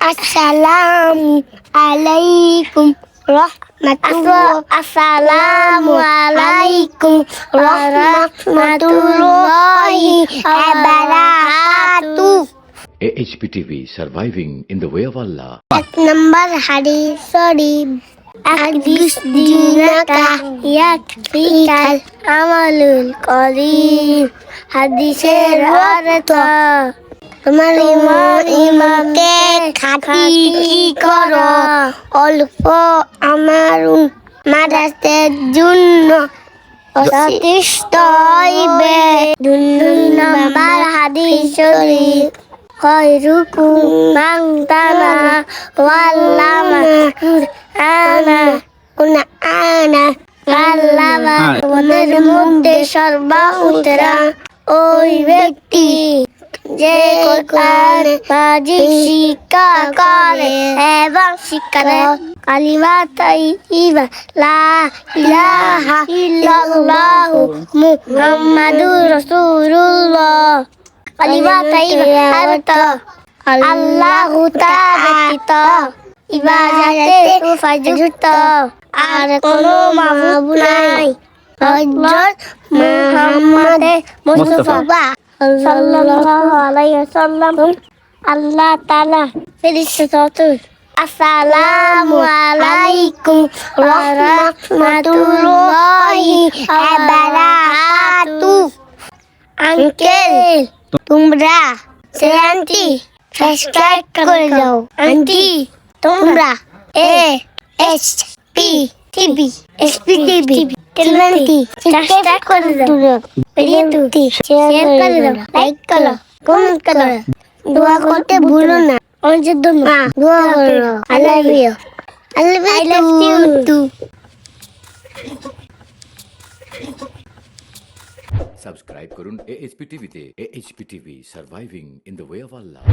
আসসালামু আলাইকুম রহমাতুল্লাহ আসসালামু আলাইকুম রহমাতুল্লাহি ওয়া বারাকাতুহু AHP TV Surviving in the Way of Allah. এক নম্বর হাদিস শরীফ হাদিস দিনাকা ইয়াকফিকাল আমালুল করিম হাদিসের অর্থ তোমার ইমান কি করো? অল্প আমার মাদাসের জন্য যথেষ্ট হইবে দুই নম্বর হাদিস শরীফ। খয়রুকুম মান তানা ওয়াল্লামা কুরআনা। কুনা আনা আল্লামা তোমাদের মধ্যে সর্বউত্তরা ওই ব্যক্তি যে কোরআন মাজিদ শিক্ষা করে এবং শিক্ষা কালিমা তাইবা লা ইলাহা ইল্লাল্লাহ মুহাম্মাদুর রাসূলুল্লাহ কালিমা তাইবা অর্থ আল্লাহ ব্যতীত ইবাদতে উপযুক্ত আর কোনো মাবুদ নাই হযরত মুহাম্মদ মুস্তাফা সাল্লাল্লাহু আলাইহি ওয়াসাল্লাম আল্লাহ তাআলা ফেরেশতাতে আসসালামু আলাইকুম ওয়া রাহমাতুল্লাহি ওয়া বারাকাতুহু আঙ্কেল তোমরা সে আন্টি সাবস্ক্রাইব করে দাও। আন্টি তোমরা A S P TV S P TV television subscribe করে দাও ভিডিও তুই শেয়ার করে দাও লাইক করো কমেন্ট করো দোয়া করতে ভুলো না আমার জন্য দোয়া করো I love you I love you too subscribe করুন AHP টিভিতে AHP TV Surviving in the Way of Allah.